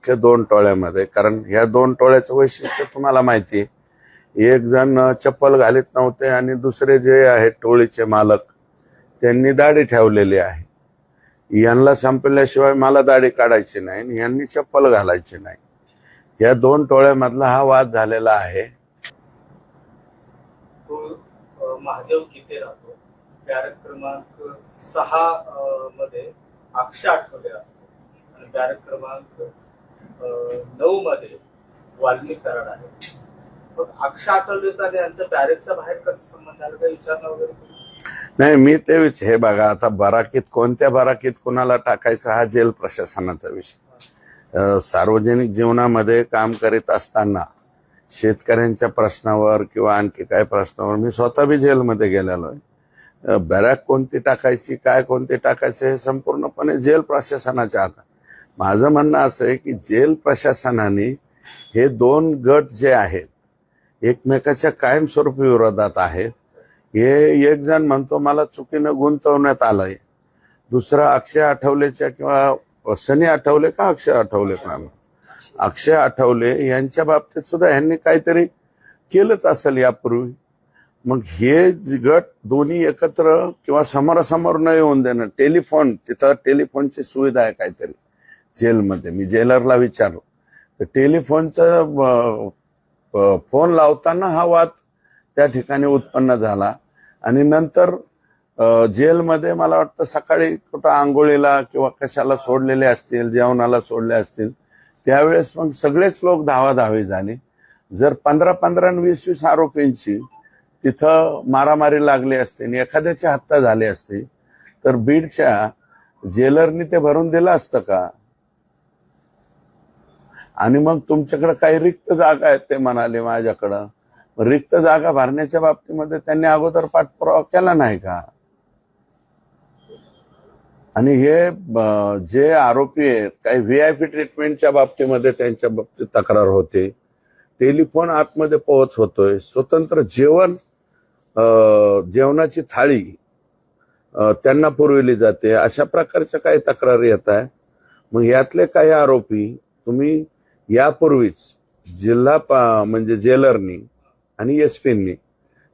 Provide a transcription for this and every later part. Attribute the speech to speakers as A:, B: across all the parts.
A: मुख्य दोन टोळ्यामध्ये. कारण ह्या दोन टोळ्याचं वैशिष्ट्य तुम्हाला माहिती आहे. एक जण चप्पल घालीत नव्हते आणि दुसरे जे आहेत टोळीचे मालक त्यांनी दाढी ठेवलेली आहे. यांना संपल्याशिवाय मला दाढी काढायची नाही आणि यांनी चप्पल घालायची नाही. या दोन टोळ्यामधला हा वाद झालेला आहे.
B: महादेव किती राहतो बॅरक क्रमांक सहा मध्ये अक्षय आठवले असतो. आणि बॅरक क्रमांक नऊ मध्ये वाल्मिक आहे. मग अक्षय आठवलेचा आणि यांचं बॅरेकच्या बाहेर कसं संबंध आला काही विचारणा वगैरे
A: नाही मी ते विच हे बघा आता बराकीत कोणत्या बराकीत कुणाला टाकायचा हा जेल प्रशासनाचा विषय. सार्वजनिक जीवनामध्ये काम करीत असताना शेतकऱ्यांच्या प्रश्नावर किंवा आणखी काय प्रश्नावर मी स्वतः बी जेलमध्ये गेलेलो आहे. बॅरॅक कोणती टाकायची काय कोणती टाकायचे हे संपूर्णपणे जेल प्रशासनाच्या हातात. माझं म्हणणं असं आहे की जेल प्रशासनाने हे दोन गट जे आहेत एकमेकाच्या कायमस्वरूपी विरोधात आहेत हे एक जण म्हणतो मला चुकीनं गुंतवण्यात आलंय दुसरा अक्षय आठवलेच्या किंवा सनी आठवले का अक्षय आठवले का? अक्षय आठवले यांच्या बाबतीत सुद्धा यांनी काहीतरी केलंच असेल यापूर्वी. मग हे जे गट दोन्ही एकत्र किंवा समोरासमोर न येऊन देणं टेलिफोन तिथं टेलिफोनची सुविधा आहे काहीतरी. जेलमध्ये. मी जेलरला विचारलो. तर टेलिफोनचं फोन लावताना हा वाद त्या ठिकाणी उत्पन्न झाला. आणि नंतर जेलमध्ये मला वाटतं सकाळी कुठं आंघोळीला किंवा कशाला सोडलेले असतील जेवणाला सोडले असतील त्यावेळेस मग सगळेच लोक धावाधावी झाले. जर पंधरा पंधरा आणि वीस वीस आरोपींची तिथं मारामारी लागली असते आणि एखाद्याची हत्या झाली असती तर बीडच्या जेलरनी ते भरून दिलं असतं का? आणि मग तुमच्याकडे काही रिक्त जागा आहेत ते म्हणाले माझ्याकडं. रिक्त जागा भरण्याच्या बाबतीमध्ये त्यांनी अगोदर पाठपुरावा केला नाही का? आणि हे जे आरोपी आहेत काही व्ही आय पी ट्रीटमेंटच्या बाबतीमध्ये त्यांच्या बाबतीत तक्रार होते. टेलिफोन आतमध्ये पोहोच होतोय. स्वतंत्र जेवण जेवणाची थाळी त्यांना पुरविली जाते. अशा प्रकारच्या काही तक्रारी येत आहे मग यातले काही आरोपी तुम्ही यापूर्वीच जिल्हा पा- म्हणजे जेलरनी आणि एस पींनी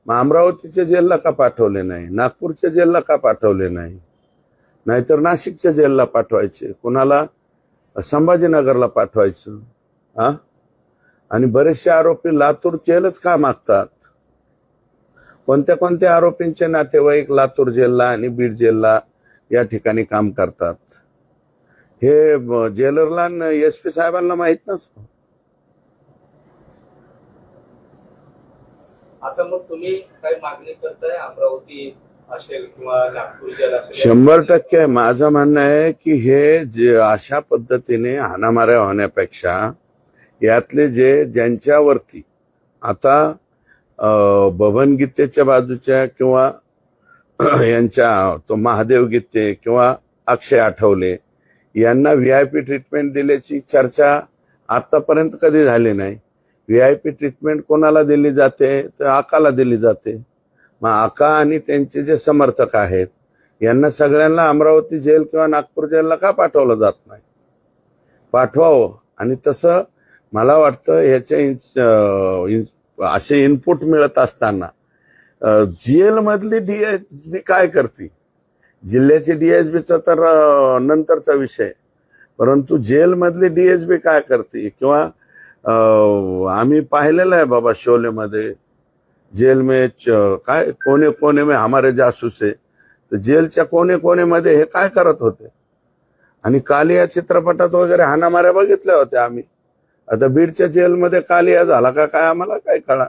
A: मग अमरावतीच्या जेलला का पाठवले नाही? नागपूरच्या जेलला का पाठवले नाही? नाहीतर नाशिकच्या जेलला पाठवायचे. कुणाला? संभाजीनगरला पाठवायचं. हा आणि बरेचसे आरोपी लातूर जेलच का मागतात? कोणत्या कोणत्या आरोपींचे नातेवाईक लातूर जेलला आणि बीड जेलला या ठिकाणी काम करतात? हे जेलरला एस पी साहेबांना माहीत नसतं.
B: आता मग तुम्ही काही मागणी करताय अमरावती असेल किंवा नागपूर जेल असेल?
A: शंभर टक्के माझं म्हणणं आहे की हे जे अशा पद्धतीने हाणामाऱ्या होण्यापेक्षा यातले जे ज्यांच्यावरती आता बबन गीतेच्या बाजूच्या किंवा यांच्या तो महादेव गीते किंवा अक्षय आठवले यांना व्ही आय पी ट्रीटमेंट दिल्याची चर्चा आतापर्यंत कधी झाली नाही. व्ही आय पी ट्रीटमेंट कोणाला दिली जाते? तर आकाला दिली जाते. मग आका आणि त्यांचे जे समर्थक आहेत यांना सगळ्यांना अमरावती जेल किंवा नागपूर जेलला का पाठवलं जात नाही? पाठवावं. आणि तसं मला वाटतं ह्याचे असे इनपुट मिळत असताना जेलमधली डीएचबी काय करते? जिल्ह्याची डीएसबीचा तर नंतरचा विषय. परंतु जेलमधली डीएसबी काय करते? किंवा आम्ही पाहिलेलं आहे बाबा शोलेमध्ये. जेल में च- काय कोने कोने में हमारे जासूस. आहे तर जेलच्या कोने कोनेमध्ये हे काय करत होते? आणि कालिया चित्रपटात वगैरे हानामाऱ्या बघितल्या होत्या आम्ही. आता बीडच्या जेलमध्ये कालिया झाला का काय आम्हाला काय कळा